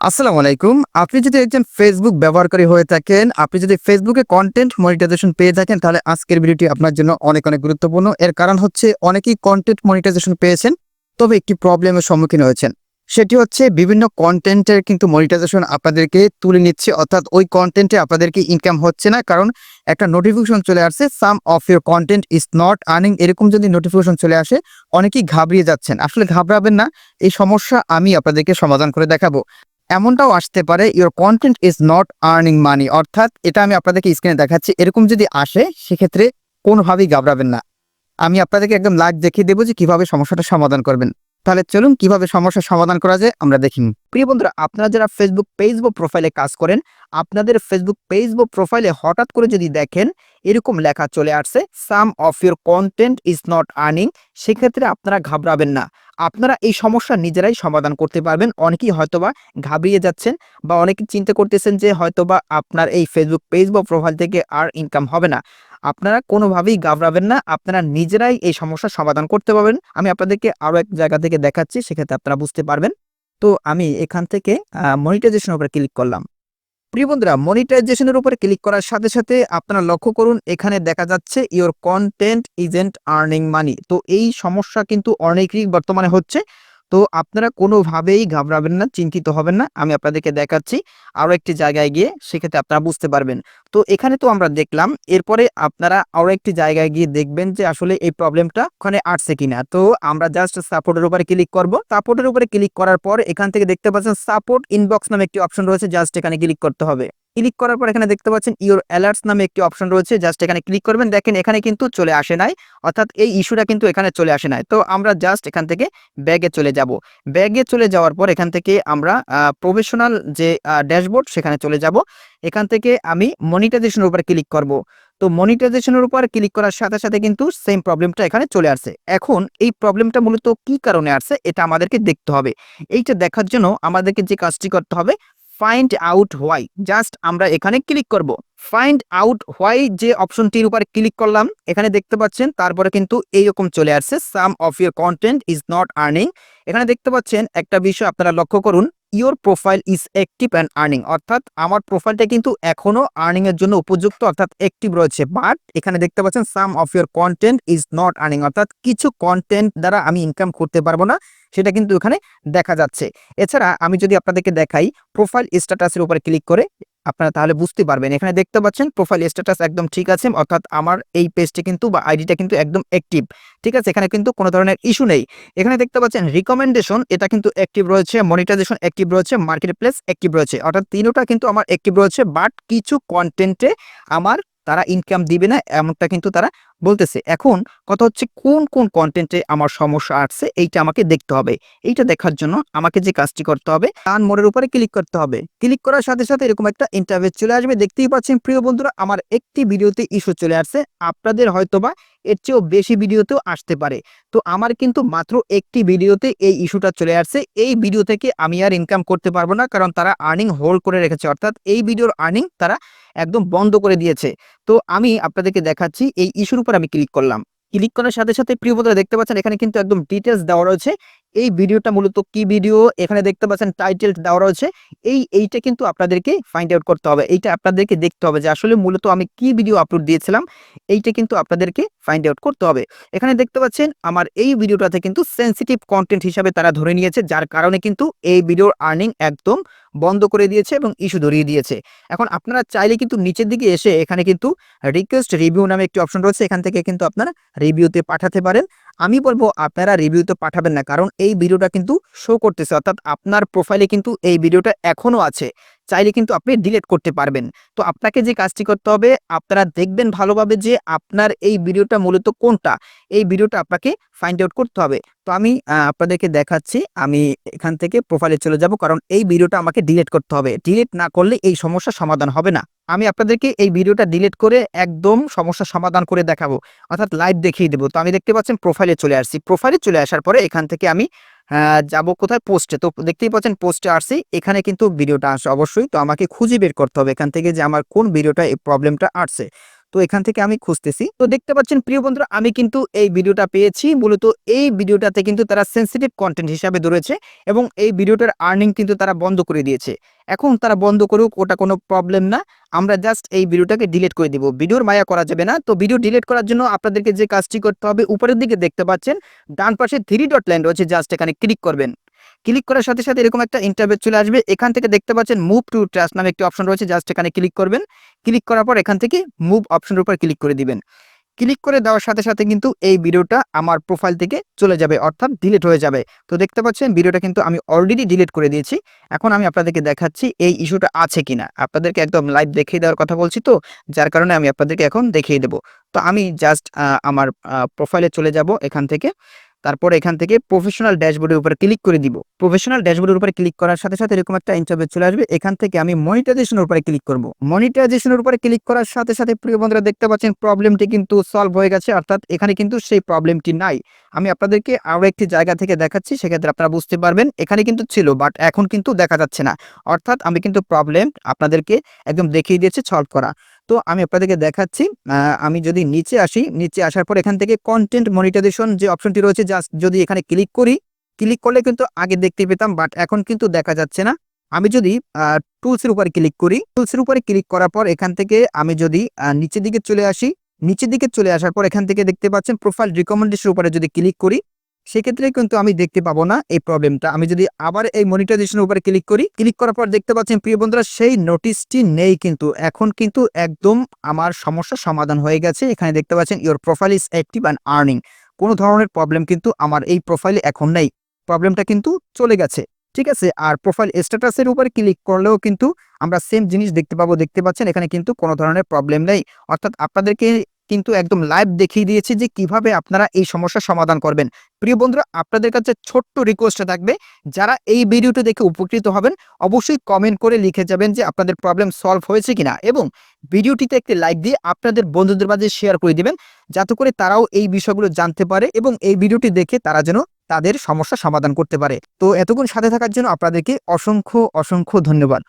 আসসালামু আলাইকুম। আপনি যদি একজন ফেসবুক ব্যবহারকারী হয়ে থাকেন, আপনি যদি ফেসবুকে কন্টেন্ট মনিটাইজেশন পেয়ে থাকেন, তাহলে আজকের ভিডিওটি আপনার জন্য অনেক অনেক গুরুত্বপূর্ণ। এর কারণ হচ্ছে অনেকেই কন্টেন্ট মনিটাইজেশন পেয়েছেন, তবে একটি প্রবলেমের সম্মুখীন হয়েছেন। সেটি হচ্ছে বিভিন্ন কন্টেন্টের কিন্তু মনিটাইজেশন আপনাদেরকে তুলে নিচ্ছে, অর্থাৎ ওই কন্টেন্টে আপনাদেরকে ইনকাম হচ্ছে না, কারণ একটা নোটিফিকেশন চলে আসছে some of your content is not earning এরকম যদি নোটিফিকেশন চলে আসে, অনেকেই ঘাবড়িয়ে যাচ্ছেন। আসলে ঘাবড়াবেন না, এই সমস্যা আমি আপনাদেরকে সমাধান করে দেখাবো। এমনটাও আসতে পারে your content is not earning money অর্থাৎ এটা আমি আপনাদেরকে স্ক্রিনে দেখাচ্ছি, এরকম যদি আসে, সেক্ষেত্রে কোনোভাবেই ঘাবড়াবেন না। আমি আপনাদেরকে একদম লাইভ দেখিয়ে দেবো যে কীভাবে সমস্যাটা সমাধান করবেন। তাহলে চলুন কীভাবে সমস্যার সমাধান করা যায় আমরা দেখি প্রিয় বন্ধুরা, আপনারা যারা ফেসবুক পেজ বা প্রোফাইলে কাজ করেন, আপনাদের ফেসবুক পেজ বা প্রোফাইলে হঠাৎ করে যদি দেখেন এরকম লেখা চলে আসছে some of your content is not earning সেক্ষেত্রে আপনারা ঘাবড়াবেন না। আপনারা এই সমস্যা নিজেরাই সমাধান করতে পারবেন। অনেকেই হয়তোবা ঘাবড়িয়ে যাচ্ছেন বা অনেকে চিন্তা করতেছেন যে হয়তোবা আপনার এই ফেসবুক পেজ বা প্রোফাইল থেকে আর ইনকাম হবে না। আপনারা কোনোভাবেই ঘাবড়াবেন না, আপনারা নিজেরাই এই সমস্যার সমাধান করতে পারবেন। আমি আপনাদেরকে আরও এক জায়গা থেকে দেখাচ্ছি, সেক্ষেত্রে আপনারা বুঝতে পারবেন। তো আমি এখান থেকে মনিটাইজেশনের উপরে ক্লিক করলাম। প্রিয় বন্ধুরা মনিটাইজেশনের উপরে ক্লিক করার সাথে সাথে আপনারা লক্ষ্য করুন, এখানে দেখা যাচ্ছে your content isn't earning money তো এই সমস্যা কিন্তু অনেকই বর্তমানে হচ্ছে। তো আপনারা কোনোভাবেই ঘাবড়াবেন না, চিন্তিত হবেন না। আমি আপনাদেরকে দেখাচ্ছি আরও একটি জায়গায় গিয়ে, সেক্ষেত্রে আপনারা বুঝতে পারবেন। তো এখানে তো আমরা দেখলাম, এরপরে আপনারা আরও একটি জায়গায় গিয়ে দেখবেন যে আসলে এই প্রবলেমটা ওখানে আসছে কিনা। তো আমরা জাস্ট সাপোর্টের উপরে ক্লিক করব। সাপোর্টের উপরে ক্লিক করার পর এখান থেকে দেখতে পাচ্ছেন সাপোর্ট ইনবক্স নামে একটি অপশন রয়েছে জাস্ট এখানে ক্লিক করতে হবে। ক্লিক করার পর এখানে দেখতে পাচ্ছেন ইউর অ্যালার্টস নামে একটি অপশন রয়েছে। জাস্ট এখানে ক্লিক করবেন, দেখেন এখানে কিন্তু চলে আসে নাই। অর্থাৎ এই ইস্যুটা কিন্তু এখানে চলে আসে নাই। তো আমরা জাস্ট এখান থেকে ব্যাগে চলে যাব। ব্যাগে চলে যাওয়ার পর এখান থেকে আমরা প্রফেশনাল যে ড্যাশবোর্ড সেখানে চলে যাব। এখান থেকে আমি মনিটাইজেশনের উপর ক্লিক করব। তো মনিটাইজেশনের উপর ক্লিক করার সাথে সাথে কিন্তু সেম প্রবলেমটা এখানে চলে আসছে। এখন এই প্রবলেমটা মূলত কি কারণে আসছে, এটা আমাদেরকে দেখতে হবে। এইটা দেখার জন্য আমাদেরকে যে কাজটি করতে হবে ফাইন্ড আউট হোয়াই জাস্ট আমরা এখানে ক্লিক করব। ফাইন্ড আউট হোয়াই যে অপশনটির উপর ক্লিক করলাম, এখানে দেখতে পাচ্ছেন, তারপরে কিন্তু এইরকম চলে আসছে some of your content is not earning এখানে দেখতে পাচ্ছেন, একটা বিষয় আপনারা লক্ষ্য করুন your profile is active and earning অর্থাৎ আমার প্রোফাইলটা কিন্তু এখনও আর্নিং এর জন্য উপযুক্ত, অর্থাৎ অ্যাক্টিভ রয়েছে বাট এখানে দেখতে পাচ্ছেন some of your content is not earning অর্থাৎ কিছু কন্টেন্ট দ্বারা আমি ইনকাম করতে পারব না। সেটা কিন্তু এখানে দেখা যাচ্ছে। এছাড়া আমি যদি আপনাদেরকে দেখাই প্রোফাইল স্ট্যাটাসের উপরে ক্লিক করে, আপনারা তাহলে বুঝতে পারবেন। এখানে দেখতে পাচ্ছেন প্রোফাইল স্ট্যাটাস একদম ঠিক আছে, অর্থাৎ আমার এই পেজটি কিন্তু বা আইডিটা কিন্তু একদম অ্যাক্টিভ ঠিক আছে, এখানে কিন্তু কোনো ধরনের ইস্যু নেই। এখানে দেখতে পাচ্ছেন রিকমেন্ডেশন এটা কিন্তু অ্যাক্টিভ রয়েছে মনিটাইজেশন অ্যাক্টিভ রয়েছে মার্কেট প্লেস অ্যাক্টিভ রয়েছে। অর্থাৎ তিনোটা কিন্তু আমার অ্যাক্টিভ রয়েছে বাট কিছু কন্টেন্টে আমার তারা ইনকাম দিবে না, এমনটা কিন্তু তারা বলতেছে, এখন কথা হচ্ছে কোন কোন কন্টেন্টে আমার সমস্যা আসছে, এইটা আমাকে দেখতে হবে। এইটা দেখার জন্য আমাকে যে কাজটি করতে হবে টান মোড়ের উপরে ক্লিক করতে হবে। ক্লিক করার সাথে সাথে এরকম একটা ইন্টারভিউ চলে আসবে। দেখতেই পাচ্ছেন, প্রিয় বন্ধুরা, আমার একটি ভিডিওতে ইস্যু চলে আসছে। আপনাদের হয়তোবা এর চেয়েও বেশি ভিডিওতেও আসতে পারে। তো আমার কিন্তু মাত্র একটি ভিডিওতে এই ইস্যুটা চলে আসছে। এই ভিডিও থেকে আমি আর ইনকাম করতে পারব না, কারণ তারা আর্নিং হোল্ড করে রেখেছে। অর্থাৎ এই ভিডিওর আর্নিং তারা একদম বন্ধ করে দিয়েছে। তো আমি আপনাদেরকে দেখাচ্ছি, এই ইস্যুর উপর আমি ক্লিক করলাম। ক্লিক করার সাথে সাথে প্রিয় বন্ধুরা দেখতে পাচ্ছেন, এখানে কিন্তু একদম ডিটেলস দেওয়া রয়েছে। এই ভিডিওটা মূলত কি ভিডিও এখানে দেখতে পাচ্ছেন টাইটেল দেওয়া রয়েছে। এই, এইটা কিন্তু আপনাদেরকে ফাইন্ড আউট করতে হবে। এইটা আপনাদেরকে দেখতে হবে যে আসলে মূলত আমি কি ভিডিও আপলোড দিয়েছিলাম, এইটা কিন্তু আপনাদেরকে ফাইন্ড আউট করতে হবে। এখানে দেখতে পাচ্ছেন, আমার এই ভিডিওটাতে কিন্তু সেন্সিটিভ কন্টেন্ট হিসাবে তারা ধরে নিয়েছে, যার কারণে কিন্তু এই ভিডিওর আর্নিং একদম বন্ধ করে দিয়েছে এবং ইস্যু ধরিয়ে দিয়েছে। এখন আপনারা চাইলে কিন্তু নিচের দিকে এসে এখানে কিন্তু রিকোয়েস্ট রিভিউ নামে একটি অপশন রয়েছে। এখান থেকে কিন্তু আপনারা রিভিউতে পাঠাতে পারেন। আমি বলব আপনারা রিভিউতে পাঠাবেন না, কারণ এই ভিডিওটা কিন্তু শো করতেছে। অর্থাৎ আপনার প্রোফাইলে কিন্তু এই ভিডিওটা এখনও আছে। চাইলে কিন্তু আপনি ডিলেট করতে পারবেন। তো আপনাকে যে কাজটি করতে হবে, আপনারা দেখবেন ভালোভাবে যে আপনার এই ভিডিওটা মূলত কোনটা? এই ভিডিওটা আপনাকে ফাইন্ড আউট করতে হবে। তো আমি আপনাদেরকে দেখাচ্ছি, আমি এখান থেকে প্রোফাইলে চলে যাব, কারণ এই ভিডিওটা আমাকে ডিলেট করতে হবে। ডিলিট না করলে এই সমস্যার সমাধান হবে না। আমি আপনাদেরকে এই ভিডিওটা ডিলিট করে একদম সমস্যার সমাধান করে দেখাবো। অর্থাৎ লাইভ দেখিয়ে দেবো। তো আমি দেখতে পাচ্ছেন প্রোফাইলে চলে আসছি। প্রোফাইলে চলে আসার পরে এখান থেকে আমি যাব কোথায়? পোস্টে তো দেখতেই পাচ্ছেন পোস্টে আসছি। এখানে কিন্তু ভিডিওটা আসে অবশ্যই। তো আমাকে খুঁজে বের করতে হবে এখান থেকে যে আমার কোন ভিডিওটা এই প্রবলেমটা আসছে। তো এখান থেকে আমি খুঁজতেছি। তো দেখতে পাচ্ছেন, প্রিয় বন্ধুরা, আমি কিন্তু এই ভিডিওটা পেয়েছি। মূলত এই ভিডিওটাতে কিন্তু তারা সেন্সিটিভ কন্টেন্ট হিসাবে ধরেছে এবং এই ভিডিওটার আর্নিং কিন্তু তারা বন্ধ করে দিয়েছে। এখন তারা বন্ধ করুক, ওটা কোনো প্রবলেম না। আমরা জাস্ট এই ভিডিওটাকে ডিলিট করে দিব। ভিডিওর মায়া করা যাবে না। তো ভিডিও ডিলিট করার জন্য আপনাদেরকে যে কাজটি করতে হবে, উপরের দিকে দেখতে পাচ্ছেন, ডান পাশে থ্রি ডট লাইন রয়েছে জাস্ট এখানে ক্লিক করবেন। ক্লিক করার সাথে সাথে এরকম একটা ইন্টারভেট চলে আসবে। এখান থেকে দেখতে পাচ্ছেন মুভ টু ট্রাস্ট নামে একটি অপশন রয়েছে। জাস্ট এখানে ক্লিক করবেন। ক্লিক করার পর এখান থেকে মুভ অপশনের উপর ক্লিক করে দিবেন। ক্লিক করে দেওয়ার সাথে সাথে কিন্তু এই ভিডিওটা আমার প্রোফাইল থেকে চলে যাবে, অর্থাৎ ডিলিট হয়ে যাবে। তো দেখতে পাচ্ছেন, ভিডিওটা কিন্তু আমি অলরেডি ডিলিট করে দিয়েছি। এখন আমি আপনাদেরকে দেখাচ্ছি এই ইস্যুটা আছে কিনা। আপনাদেরকে একদম লাইভ দেখিয়ে দেওয়ার কথা বলছি তো, যার কারণে আমি আপনাদেরকে এখন দেখিয়ে দেবো। তো আমি জাস্ট আমার প্রোফাইলে চলে যাব এখান থেকে। তারপর এখান থেকে প্রফেশনাল ড্যাশবোর্ডের উপরে ক্লিক করে দিব। প্রফেশনাল ড্যাশবোর্ডের উপরে ক্লিক করার সাথে সাথে এরকম একটা ইন্টারভিউ চলে আসবে। এখান থেকে আমি মনিটাইজেশনের উপরে ক্লিক করব। মনিটাইজেশনের উপরে ক্লিক করার সাথে সাথে প্রিয় বন্ধুরা দেখতে পাচ্ছেন প্রবলেমটি কিন্তু সলভ হয়ে গেছে। অর্থাৎ এখানে কিন্তু সেই প্রবলেমটি নাই। আমি আপনাদেরকে আরও একটি জায়গা থেকে দেখাচ্ছি, সেক্ষেত্রে আপনারা বুঝতে পারবেন এখানে কিন্তু ছিল বাট এখন কিন্তু দেখা যাচ্ছে না। অর্থাৎ আমি কিন্তু প্রবলেম আপনাদেরকে একদম দেখিয়ে দিয়েছি সলভ করা। তো আমি আপনাদেরকে দেখাচ্ছি আমি যদি নিচে আসি, নিচে আসার পর এখান থেকে কন্টেন্ট মনিটাইজেশন যে অপশনটি রয়েছে জাস্ট যদি এখানে ক্লিক করি ক্লিক করলে কিন্তু আগে দেখতে পেতাম বাট এখন কিন্তু দেখা যাচ্ছে না। আমি যদি টুলসের উপরে ক্লিক করি টুলসের উপরে ক্লিক করার পর এখান থেকে আমি যদি নিচের দিকে চলে আসি, নিচের দিকে চলে আসার পর এখান থেকে দেখতে পাচ্ছেন প্রোফাইল রিকমেন্ডেশন উপরে যদি ক্লিক করি সেক্ষেত্রে কিন্তু আমি দেখতে পাবো না এই প্রবলেমটা আমি যদি আবার এই মনিটাইজেশনের উপরে ক্লিক করি ক্লিক করার পর দেখতে পাচ্ছেন, প্রিয় বন্ধুরা, সেই নোটিশটি নেই কিন্তু। এখন কিন্তু একদম আমার সমস্যার সমাধান হয়ে গেছে। এখানে দেখতে পাচ্ছেন your profile is active and earning কোনো ধরনের প্রবলেম কিন্তু আমার এই প্রোফাইলে এখন নেই। প্রবলেমটা কিন্তু চলে গেছে, ঠিক আছে? আর প্রোফাইল স্ট্যাটাসের উপরে ক্লিক করলেও কিন্তু আমরা সেম জিনিস দেখতে পাবো। দেখতে পাচ্ছেন, এখানে কিন্তু কোনো ধরনের প্রবলেম নেই। অর্থাৎ আপনাদেরকে কিন্তু একদম লাইভ দেখিয়ে দিয়েছি যে কীভাবে আপনারা এই সমস্যার সমাধান করবেন। প্রিয় বন্ধুরা, আপনাদের কাছে ছোট্ট রিকোয়েস্ট থাকবে, যারা এই ভিডিওটি দেখে উপকৃত হবেন, অবশ্যই কমেন্ট করে লিখে যাবেন যে আপনাদের প্রবলেম সলভ হয়েছে কিনা এবং ভিডিওটিতে একটি লাইক দিয়ে আপনাদের বন্ধুদের মাঝে শেয়ার করে দিবেন, যাতে করে তারাও এই বিষয়গুলো জানতে পারে এবং এই ভিডিওটি দেখে তারা যেন তাদের সমস্যা সমাধান করতে পারে। তো এতক্ষণ সাথে থাকার জন্য আপনাদেরকে অসংখ্য অসংখ্য ধন্যবাদ।